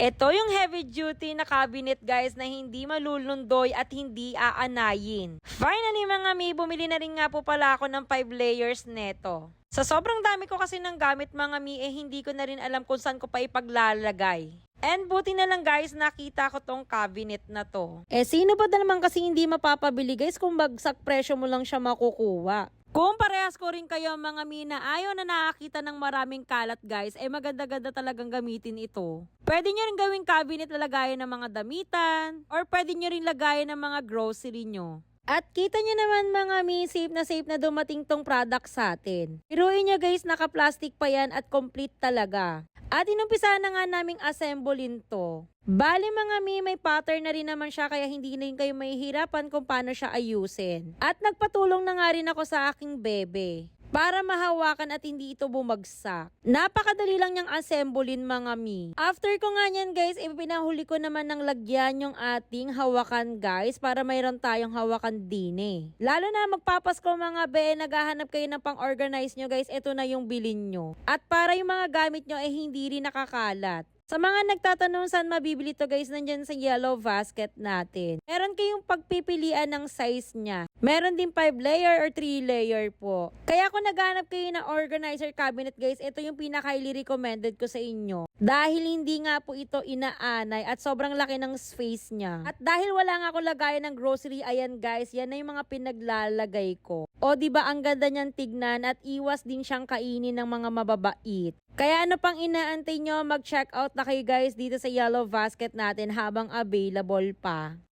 Ito yung heavy duty na cabinet guys na hindi malulundoy at hindi aanayin. Finally mga mi, bumili na rin nga po pala ako ng 5 layers neto. Sa sobrang dami ko kasi ng gamit mga mi, eh hindi ko na rin alam kung saan ko pa ipaglalagay. And buti na lang guys, nakita ko tong cabinet na to. Eh sino ba na naman kasi hindi mapapabili guys kung bagsak presyo mo lang siya makukuha? Kung parehas ko rin kayo mga mina, ayaw na nakakita ng maraming kalat guys, eh maganda-ganda talagang gamitin ito. Pwede nyo rin gawing cabinet na ng mga damitan, or pwede nyo rin lagayan ng mga grocery nyo. At kita nyo naman mga mi, safe na safe na dumating tong product sa atin. Piruin nyo guys, naka-plastic pa yan at complete talaga. At inumpisa na nga naming assemblein to. Bali mga mi, may pattern na rin naman siya kaya hindi na kayo mahihirapan kung paano siya ayusin. At nagpatulong na nga rin ako sa aking bebe para mahawakan at hindi ito bumagsak. Napakadali lang niyang assemblein mga mi. After ko nga niyan guys, ipinahuli ko naman ng lagyan yung ating hawakan guys para mayroon tayong hawakan din eh. Lalo na magpapasko mga be, naghahanap kayo ng pang-organize nyo guys, ito na yung bilin nyo. At para yung mga gamit nyo ay hindi rin nakakalat. Sa mga nagtatanong saan mabibili to guys, nandyan sa yellow basket natin. Meron kayong pagpipilian ng size niya. Meron din 5 layer or 3 layer po. Kaya kung naghanap kayo ng organizer cabinet guys, ito yung pinaka-highly recommended ko sa inyo. Dahil hindi nga po ito inaanay at sobrang laki ng space niya. At dahil wala nga ako lagayan ng grocery, ayan guys, yan na yung mga pinaglalagay ko. O ba ang ganda niyan tignan at iwas din siyang kainin ng mga mababait. Kaya ano pang inaantay nyo, mag-check out na kayo guys dito sa yellow basket natin habang available pa.